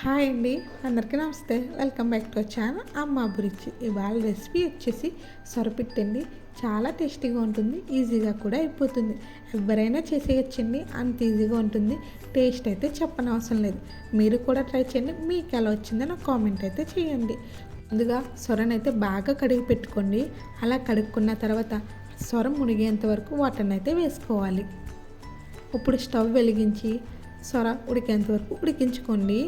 Hi అండి అందరికీ నమస్తే. Welcome back to channel. Amma Abhiruchi. ఇవాళ రెసిపీ వచ్చేసి సొరపిట్టండి. చాలా టేస్టీగా ఉంటుంది ఈజీగా కూడా అయిపోతుంది. ఎవరైనా చేసేయచ్చండి అంత ఈజీగా ఉంటుంది. టేస్ట్ అయితే చెప్పనవసరం లేదు. మీరు కూడా ట్రై చేయండి మీకు ఎలా వచ్చిందో నాకు కామెంట్ అయితే చేయండి. ముందుగా సొరనైతే బాగా కడిగి పెట్టుకోండి. అలా కడుక్కున్న తర్వాత సొర మునిగేంత వరకు వాటర్ని అయితే వేసుకోవాలి. ఇప్పుడు స్టవ్ వెలిగించి సొర ఉడికేంత వరకు ఉడికించుకోండి.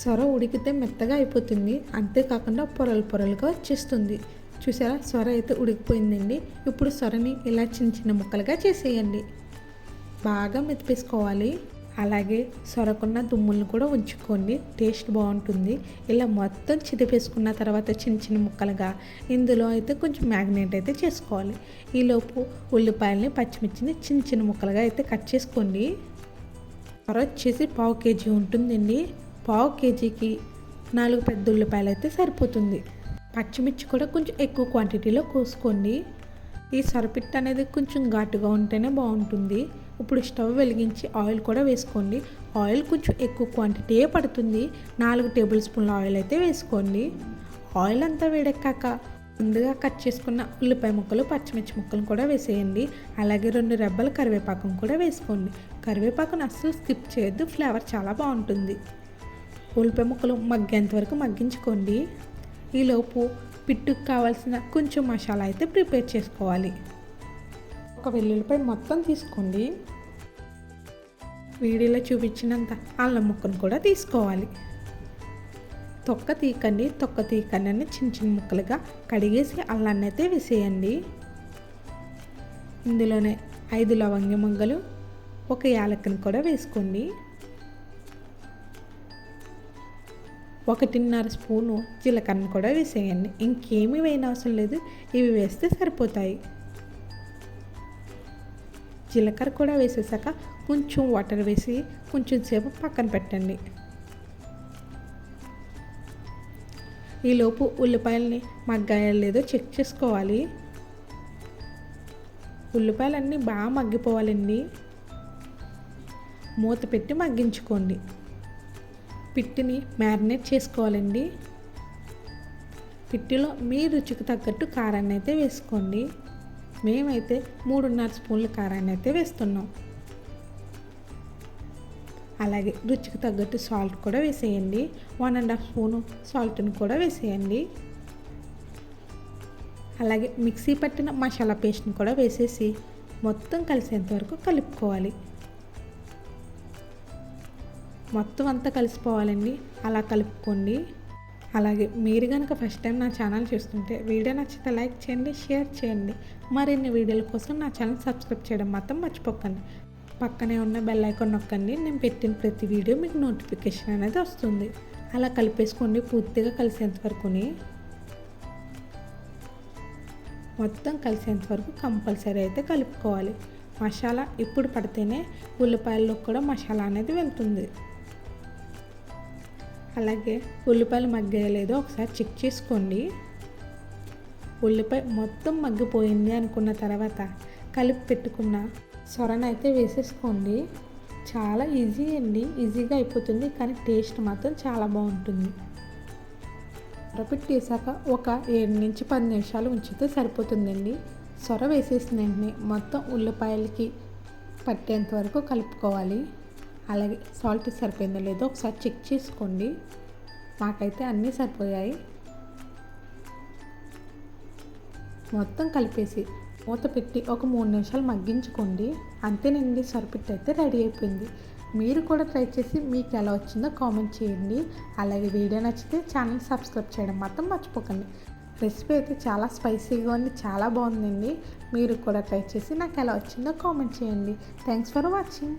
సొర ఉడికితే మెత్తగా అయిపోతుంది. అంతేకాకుండా పొరలు పొరలుగా వచ్చేస్తుంది. చూసారా? సొర అయితే ఉడికిపోయిందండి. ఇప్పుడు సొరని ఇలా చిన్న చిన్న ముక్కలుగా చేసేయండి. బాగా మెతిపేసుకోవాలి అలాగే సొరకున్న దుమ్ములను కూడా ఉంచుకోండి. టేస్ట్ బాగుంటుంది. ఇలా మొత్తం చిదిపేసుకున్న తర్వాత చిన్న చిన్న ముక్కలుగా ఇందులో అయితే కొంచెం మ్యాగ్నేట్ అయితే చేసుకోవాలి. ఈలోపు ఉల్లిపాయలని పచ్చిమిర్చిని చిన్న చిన్న ముక్కలుగా అయితే కట్ చేసుకోండి. సొర వచ్చేసి పావు కేజీ ఉంటుందండి. పావు కేజీకి నాలుగు పెద్ద ఉల్లిపాయలు అయితే సరిపోతుంది. పచ్చిమిర్చి కూడా కొంచెం ఎక్కువ క్వాంటిటీలో కోసుకోండి. ఈ సొరపిట్ట అనేది కొంచెం ఘాటుగా ఉంటేనే బాగుంటుంది. ఇప్పుడు స్టవ్ వెలిగించి ఆయిల్ కూడా వేసుకోండి. ఆయిల్ కొంచెం ఎక్కువ క్వాంటిటీయే పడుతుంది. నాలుగు టేబుల్ స్పూన్ల ఆయిల్ అయితే వేసుకోండి. ఆయిల్ అంతా వేడెక్కాక ముందుగా కట్ చేసుకున్న ఉల్లిపాయ ముక్కలు పచ్చిమిర్చి ముక్కలు కూడా వేసేయండి. అలాగే రెండు రెబ్బల కరివేపాకం కూడా వేసుకోండి. కరివేపాకును అస్సలు స్కిప్ చేయొద్దు. ఫ్లేవర్ చాలా బాగుంటుంది. ఉల్లిపాయ ముక్కలు మగ్గేంత వరకు మగ్గించుకోండి. ఈలోపు పిట్టుకు కావాల్సిన కొంచెం మసాలా అయితే ప్రిపేర్ చేసుకోవాలి. ఒక వెల్లుల్లిపాయ మొత్తం తీసుకోండి. వీడియోలో చూపించినంత అల్లం ముక్కను కూడా తీసుకోవాలి. తొక్క తీకండి తొక్క తీకండి అని చిన్న చిన్న ముక్కలుగా కడిగేసి అల్లాన్ని అయితే వేసేయండి. ఇందులోనే ఐదు లవంగి మొగ్గలు ఒక యాలక్కని కూడా వేసుకోండి. ఒకటిన్నర స్పూను జీలకర్ర కూడా వేసేయండి. ఇంకేమీ వేయని అవసరం లేదు. ఇవి వేస్తే సరిపోతాయి. జీలకర్ర కూడా వేసేసాక కొంచెం వాటర్ వేసి కొంచెం సేపు పక్కన పెట్టండి. ఈలోపు ఉల్లిపాయలని మగ్గాయో లేదో చెక్ చేసుకోవాలి. ఉల్లిపాయలన్నీ బాగా మగ్గిపోవాలండి. మూత పెట్టి మగ్గించుకోండి. పిట్టిని మ్యారినేట్ చేసుకోవాలండి. పిట్టిలో మీ రుచికి తగ్గట్టు కారాన్ని అయితే వేసుకోండి. మేమైతే మూడున్నర స్పూన్ల కారాన్ని అయితే వేస్తున్నాం. అలాగే రుచికి తగ్గట్టు సాల్ట్ కూడా వేసేయండి. వన్ అండ్ హాఫ్ స్పూను సాల్ట్ని కూడా వేసేయండి. అలాగే మిక్సీ పట్టిన మసాలా పేస్ట్ని కూడా వేసేసి మొత్తం కలిసేంత వరకు కలుపుకోవాలి. మొత్తం అంతా కలిసిపోవాలండి. అలా కలుపుకోండి. అలాగే మీరు కనుక ఫస్ట్ టైం నా ఛానల్ చూస్తుంటే వీడియో నచ్చితే లైక్ చేయండి షేర్ చేయండి. మరిన్ని వీడియోల కోసం నా ఛానల్ సబ్స్క్రైబ్ చేయడం మాత్రం మర్చిపోకండి. పక్కనే ఉన్న బెల్ ఐకాన్ నొక్కండి. నేను పెట్టిన ప్రతి వీడియో మీకు నోటిఫికేషన్ అనేది వస్తుంది. అలా కలిపేసుకోండి పూర్తిగా కలిసేంత వరకుని. మొత్తం కలిసేంత వరకు కంపల్సరీ అయితే కలుపుకోవాలి. మసాలా ఇప్పుడు పడితేనే ఉల్లిపాయల్లో కూడా మసాలా అనేది వెళ్తుంది. అలాగే ఉల్లిపాయలు మగ్గలేదో ఒకసారి చెక్ చేసుకోండి. ఉల్లిపాయ మొత్తం మగ్గిపోయింది అనుకున్న తర్వాత కలిపి పెట్టుకున్న సొరను అయితే వేసేసుకోండి. చాలా ఈజీ అండి. ఈజీగా అయిపోతుంది కానీ టేస్ట్ మాత్రం చాలా బాగుంటుంది. సొరపెట్టి ఒక ఏడు నుంచి పది నిమిషాలు ఉంచితే సరిపోతుందండి. సొర వేసేసిన వెంటనే మొత్తం ఉల్లిపాయలకి పట్టేంత వరకు కలుపుకోవాలి. అలాగే సాల్ట్ సరిపోయిందో లేదో ఒకసారి చెక్ చేసుకోండి. నాకైతే అన్నీ సరిపోయాయి. మొత్తం కలిపేసి మూత పెట్టి ఒక మూడు నిమిషాలు మగ్గించుకోండి. అంతేనండి సరిపెట్టి అయితే రెడీ అయిపోయింది. మీరు కూడా ట్రై చేసి మీకు ఎలా వచ్చిందో కామెంట్ చేయండి. అలాగే వీడియో నచ్చితే ఛానల్ సబ్స్క్రైబ్ చేయడం మాత్రం మర్చిపోకండి. రెసిపీ అయితే చాలా స్పైసీగా ఉంది చాలా బాగుందండి. మీరు కూడా ట్రై చేసి నాకు ఎలా వచ్చిందో కామెంట్ చేయండి. Thanks for watching.